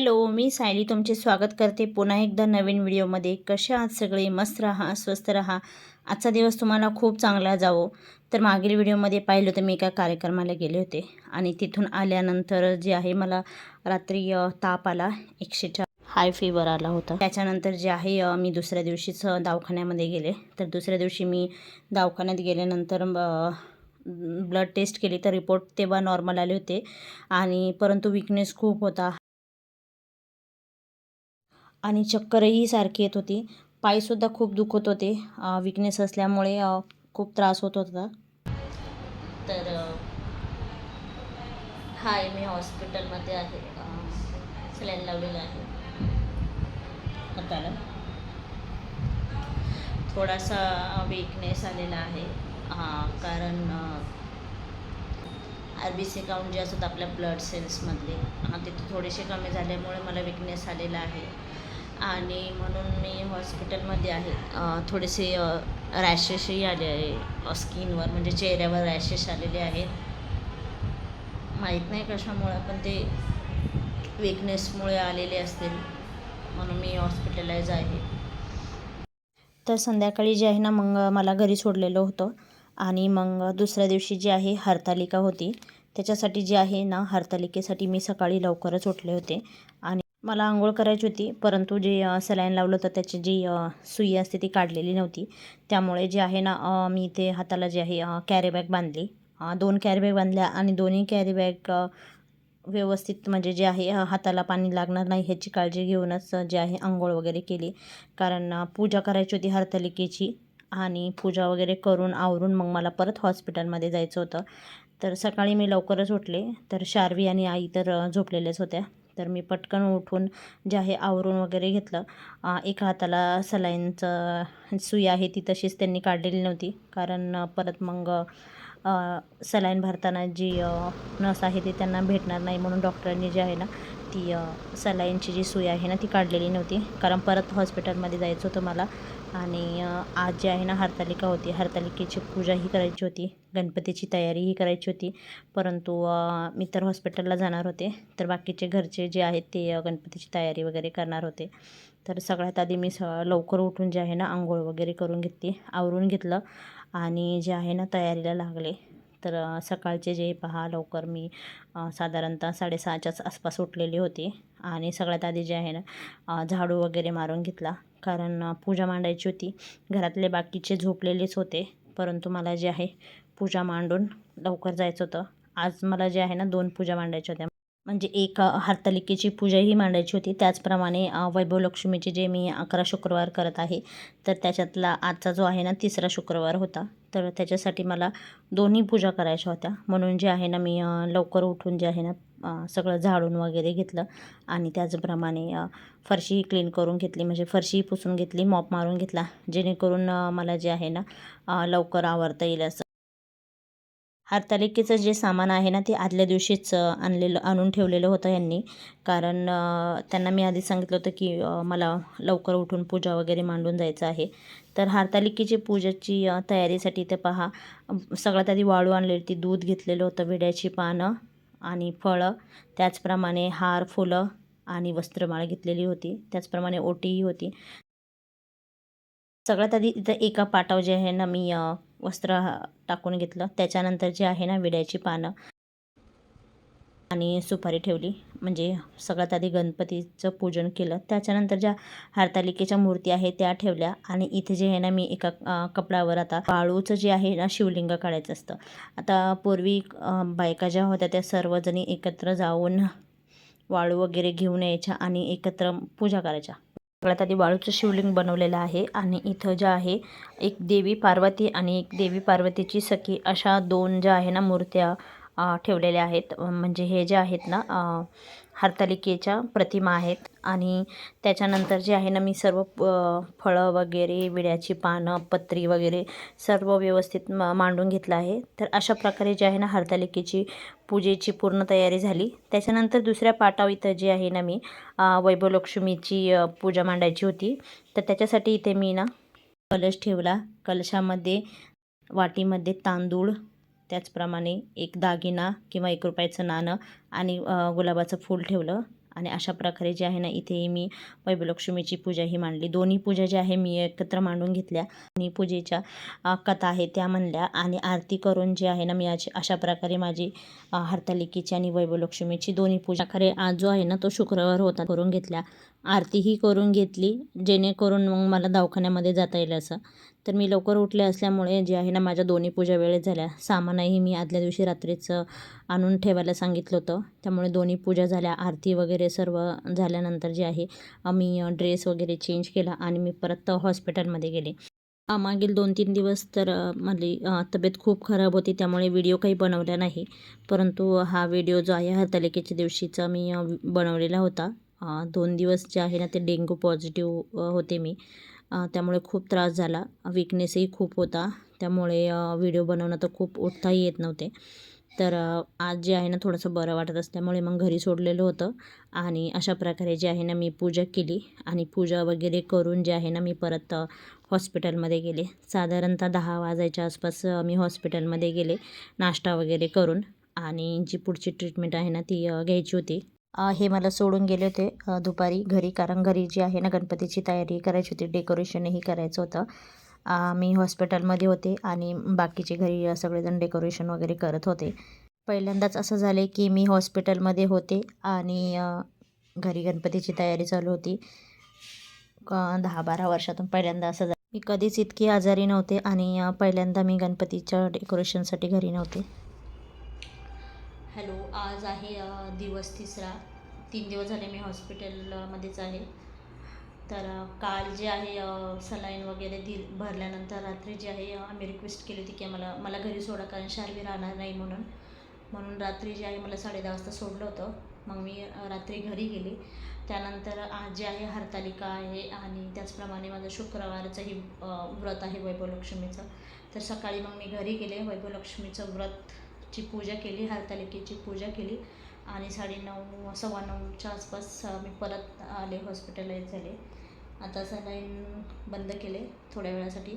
Hello मी सायली तुमचे स्वागत करते पुन्हा एकदा नवीन व्हिडिओमध्ये. कसे आहात सगळे? मस्त राहा स्वस्त राहा. आजचा दिवस तुम्हाला खूप चांगला जावो. तर मागील व्हिडिओमध्ये पाहिलं तर मी एका कार्यक्रमाला गेले होते आणि तिथून आल्यानंतर जे आहे मला रात्री ताप आला एकशे चार हाय फीवर आला होता. त्याच्यानंतर जे आहे मी दुसऱ्या दिवशीच दवाखान्यामध्ये गेले. तर दुसऱ्या दिवशी मी दवाखान्यात गेल्यानंतर ब्लड टेस्ट केली तर रिपोर्ट तेव्हा नॉर्मल आले होते आणि परंतु विकनेस खूप होता. आणि चक्करही सारखी येत होती. पायसुद्धा खूप दुखत होते. विकनेस असल्यामुळे खूप त्रास होत होता. तर हाय मी हॉस्पिटलमध्ये आहे. सलाईन लावलेला आहे. हाताला थोडासा वीकनेस आलेला आहे. कारण आर बी सी काउंट जे असतात आपल्या ब्लड सेल्समधले तिथे थोडेसे कमी झाल्यामुळे मला विकनेस आलेला आहे. आणि म्हणून मी हॉस्पिटलमध्ये आहे. थोडेसे रॅशेसही आले आहे. स्किनवर म्हणजे चेहऱ्यावर रॅशेस आलेले आहेत. माहीत नाही कशामुळे पण ते विकनेसमुळे आलेले असतील. म्हणून मी हॉस्पिटलाइज आहे. तर संध्याकाळी जे आहे ना मग मला घरी सोडलेलं होतं. आणि मग दुसऱ्या दिवशी जी आहे हरतालिका होती. त्याच्यासाठी जे आहे ना हरतालिकेसाठी मी सकाळी लवकरच उठले होते. आणि मला आंघोळ करायची होती परंतु जे सलाईन लावलं होतं त्याची जी सुई असते ती काढलेली नव्हती. त्यामुळे जे आहे ना मी ते हाताला जे आहे कॅरी बॅग बांधली. दोन कॅरी बॅग बांधल्या आणि दोन्ही कॅरी बॅग व्यवस्थित म्हणजे जे आहे हाताला पाणी लागणार नाही ह्याची काळजी घेऊनच जे आहे आंघोळ वगैरे केली. कारण पूजा करायची होती हरतालिकेची आणि पूजा वगैरे करून आवरून मग मला परत हॉस्पिटलमध्ये जायचं होतं. तर सकाळी मी लवकरच उठले. तर शार्वी आणि आई तर झोपलेल्याच होत्या. तर मी पटकन उठून जे आहे आवरून वगैरे घेतलं. एका हाताला सलाईनचं सुई आहे ती तशीच त्यांनी काढलेली नव्हती. कारण परत मग सलाईन भरताना जी नस आहे ती त्यांना भेटणार नाही म्हणून डॉक्टरांनी जे आहे ना ती सलाईनची जी सुई आहे ना ती काढलेली नव्हती. कारण परत हॉस्पिटलमध्ये जायचं होतं मला. आणि आज जी आहे ना हरतालिका होती. हरतालिकेची पूजाही करायची होती. गणपतीची तयारीही करायची होती. परंतु मी तर हॉस्पिटलला जाणार होते. तर बाकीचे घरचे जे आहेत ते गणपतीची तयारी वगैरे करणार होते. तर सगळ्यात आधी मी स लवकर उठून जे आहे ना आंघोळ वगैरे करून घेतली आवरून घेतलं. आणि जे आहे ना तयारीला लागले. तर सकाळचे जे पहा लवकर मी साधारणतः साडेसहाच्याच आसपास उठलेली होती आणि सगळ्यात आधी जे आहे ना झाडू वगैरे मारून घेतला. कारण पूजा मांडायची होती. घरातले बाकीचे झोपलेलेच होते. परंतु मला जे आहे पूजा मांडून लवकर जायचं होतं. आज मला जे आहे ना दोन पूजा मांडायच्या होत्या. म्हणजे एक अ, हरतालिकेची पूजाही मांडायची होती. त्याचप्रमाणे वैभवलक्ष्मीचे जे मी अकरा शुक्रवार करत आहे तर त्याच्यातला आजचा जो आहे ना तिसरा शुक्रवार होता. तर त्याच्यासाठी मला दोन्ही पूजा करायच्या होत्या. म्हणून जे आहे ना मी लवकर उठून जे आहे ना सगळं झाडून वगैरे घेतलं आणि त्याचप्रमाणे फरशी फरशीही क्लीन करून घेतली. म्हणजे फरशीही पुसून घेतली मॉप मारून घेतला. जेणेकरून मला जे आहे ना लवकर आवरता येईल असं हरतालिकेचं जे सामान आहे ना ते आदल्या दिवशीच आणलेलं आणून ठेवलेलं होतं यांनी. कारण त्यांना मी आधी सांगितलं होतं की मला लवकर उठून पूजा वगैरे मांडून जायचं आहे. तर हरतालिकेची पूजेची तयारीसाठी ते पहा सगळ्यात आधी वाळू आणलेली ती दूध घेतलेलं होतं विड्याची पानं आणि फळं. त्याचप्रमाणे हार फुलं आणि वस्त्रमाळ घेतलेली होती. त्याचप्रमाणे ओटीही होती. सगळ्यात आधी इथं एका पाटाव जे आहे ना मी वस्त्र टाकून घेतलं. त्याच्यानंतर जे आहे ना विड्याची पानं आणि सुपारी ठेवली. म्हणजे सगळ्यात आधी गणपतीचं पूजन केलं. त्याच्यानंतर ज्या हरतालिकेच्या मूर्ती आहे त्या ठेवल्या. आणि इथे जे आहे ना मी एका कपड्यावर आता वाळूचं जे आहे ना शिवलिंग काढायचं असतं. आता पूर्वी बायका ज्या होत्या त्या सर्वजणी एकत्र जाऊन वाळू वगैरे घेऊन यायच्या आणि एकत्र पूजा करायच्या. सगळ्यात आधी वाळूचं शिवलिंग बनवलेलं आहे आणि इथं ज्या आहे एक देवी पार्वती आणि एक देवी पार्वतीची सखी अशा दोन ज्या आहे ना मूर्त्या अ, ठेवलेल्या आहेत. म्हणजे हे जे आहेत ना अ, हरतालिकेच्या प्रतिमा आहेत. आणि त्याच्यानंतर जे आहे ना मी सर्व फळं वगैरे विड्याची पानं पत्री वगैरे सर्व व्यवस्थित मा मांडून घेतलं आहे. तर अशा प्रकारे जे आहे ना हरतालिकेची पूजेची पूर्ण तयारी झाली. त्याच्यानंतर दुसऱ्या पाटाव इथं जे आहे ना मी वैभवलक्ष्मीची पूजा मांडायची होती. तर त्याच्यासाठी इथे मी ना कलश ठेवला. कलशामध्ये वाटीमध्ये तांदूळ त्याचप्रमाणे एक दागिना किंवा एक रुपयाचं नाणं आणि गुलाबाचं फूल ठेवलं. आणि अशा प्रकारे जे आहे ना इथे मी वैभलक्ष्मीची पूजा ही मांडली. दोन्ही पूजा ज्या आहे मी एकत्र मांडून घेतल्या. आणि पूजेच्या कथा आहे त्या म्हणल्या. आणि आरती करून जे आहे ना मी अशी अशा प्रकारे माझी हरतालिकेची आणि वैभलक्ष्मीची दोन्ही पूजा. खरे आज जो आहे ना तो शुक्रवार होता करून घेतल्या. आरतीही करून घेतली जेणेकरून मग मला दवाखान्यामध्ये जाता येईल असं. तर मी लवकर उठले असल्यामुळे जे आहे ना माझ्या दोन्ही पूजा वेळेत झाल्या. सामानही मी आदल्या दिवशी रात्रीच आणून ठेवायला सांगितलं होतं. त्यामुळे दोन्ही पूजा झाल्या. आरती वगैरे सर्व झाल्यानंतर जे आहे मी ड्रेस वगैरे चेंज केला आणि मी परत हॉस्पिटलमध्ये गेले. मागील दोन तीन दिवस तर माझी तब्येत खूप खराब होती. त्यामुळे व्हिडिओ काही बनवला नाही. परंतु हा व्हिडिओ जो आहे हरतालिकेच्या दिवशीचा मी बनवलेला होता. दोन दिवस जे आहे ना ते डेंग्यू पॉझिटिव्ह होते मी. त्यामुळे खूप त्रास झाला. विकनेसही खूप होता. त्यामुळे व्हिडिओ बनवणं तर खूप उठताही येत नव्हते. तर आज जे आहे ना थोडंसं बरं वाटत असल्यामुळे मग घरी सोडलेलं होतं. आणि अशा प्रकारे जे आहे ना मी पूजा केली. आणि पूजा वगैरे करून जे आहे ना मी परत हॉस्पिटलमध्ये गेले. साधारणतः दहा वाजायच्या आसपास मी हॉस्पिटलमध्ये गेले. नाश्ता वगैरे करून. आणि जी पुढची ट्रीटमेंट आहे ना ती घ्यायची होती. हे मला सोडून गेले होते दुपारी घरी. कारण घरी जी आहे ना गणपतीची तयारी करायची होती डेकोरेशनही करायचं होतं. मी हॉस्पिटलमध्ये होते आणि बाकीचे घरी सगळेजण डेकोरेशन वगैरे करत होते. पहिल्यांदाच असं झाले की मी हॉस्पिटलमध्ये होते आणि घरी गणपतीची तयारी चालू होती. दहा बारा वर्षातून पहिल्यांदा असं झालं. मी कधीच इतकी आजारी नव्हते आणि पहिल्यांदा मी गणपतीच्या डेकोरेशनसाठी घरी नव्हते. हॅलो आज आहे दिवस तिसरा. तीन दिवस झाले मी हॉस्पिटलमध्येच आहे. तर काल जे आहे सलाईन वगैरे दि भरल्यानंतर रात्री जे आहे आम्ही रिक्वेस्ट केली होती की मला मला घरी सोडा कारण शारवी राहणार नाही म्हणून. म्हणून रात्री जे आहे मला साडे दहा वाजता सोडलं होतं. मग मी रात्री घरी गेली. त्यानंतर आज जे आहे हरतालिका आहे आणि त्याचप्रमाणे माझं शुक्रवारचंही व्रत आहे वैभवलक्ष्मीचं. तर सकाळी मग मी घरी गेले. वैभवलक्ष्मीचं ची पूजा केली हरतालिकेची पूजा केली. आणि साडेनऊ सव्वा नऊच्या आसपास मी परत आले हॉस्पिटलाईज झाले. आता सलाईन बंद केले थोड्या वेळासाठी.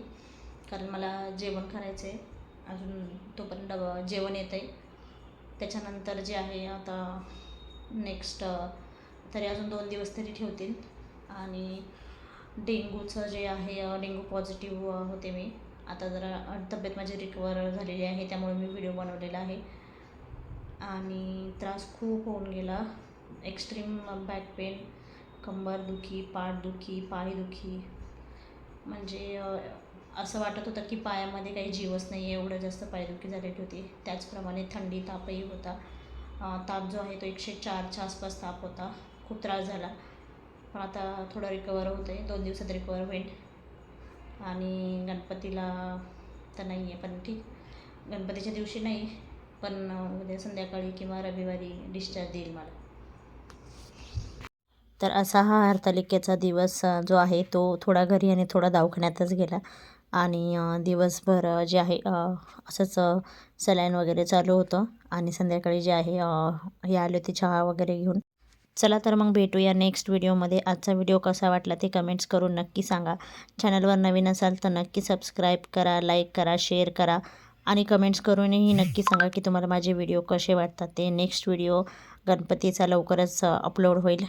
कारण मला जेवण करायचं आहे अजून तोपर्यंत डबा जेवण येतं आहे त्याच्यानंतर जे आहे आता नेक्स्ट तरी अजून दोन दिवस तरी ठेवतील. आणि डेंग्यूचं जे आहे डेंगू डेंग्यू पॉझिटिव्ह होते मी. आता जरा तब्येत माझी रिकवर झालेली आहे त्यामुळे मी व्हिडिओ बनवलेला आहे. आणि त्रास खूप होऊन गेला. एक्स्ट्रीम बॅक पेन कंबरदुखी पाठदुखी पायदुखी म्हणजे असं वाटत होतं की पायामध्ये काही जीवच नाही आहे एवढं जास्त पायदुखी झालेली होती. त्याचप्रमाणे थंडी तापही होता. ताप जो आहे तो एकशे चारच्या आसपास ताप होता. खूप त्रास झाला. पण आता थोडं रिकवर होतं आहे दोन दिवसात रिकवर होईल. आणि गणपतीला तर नाही आहे पण ठीक. गणपतीच्या दिवशी नाही पण उद्या संध्याकाळी किंवा रविवारी डिस्चार्ज देईल मला. तर असा हा हरतालिकेचा दिवस जो आहे तो थोडा घरी आणि थोडा दवाखान्यातच गेला. आणि दिवसभर जे आहे असंच सलाईन वगैरे चालू होतं. आणि संध्याकाळी जे आहे हे आले होते चहा वगैरे घेऊन. चला तर मग भेटूया नेक्स्ट व्हिडिओमध्ये आजचा व्हिडिओ कसा वाटला ते कमेंट्स करून नक्की सांगा. चॅनलवर नवीन असाल तर नक्की सबस्क्राईब करा लाईक करा शेअर करा. आणि कमेंट्स करूनही नक्की सांगा की तुम्हाला माझे व्हिडिओ कसे वाटतात ते नेक्स्ट व्हिडिओ गणपतीचा लवकरच अपलोड होईल.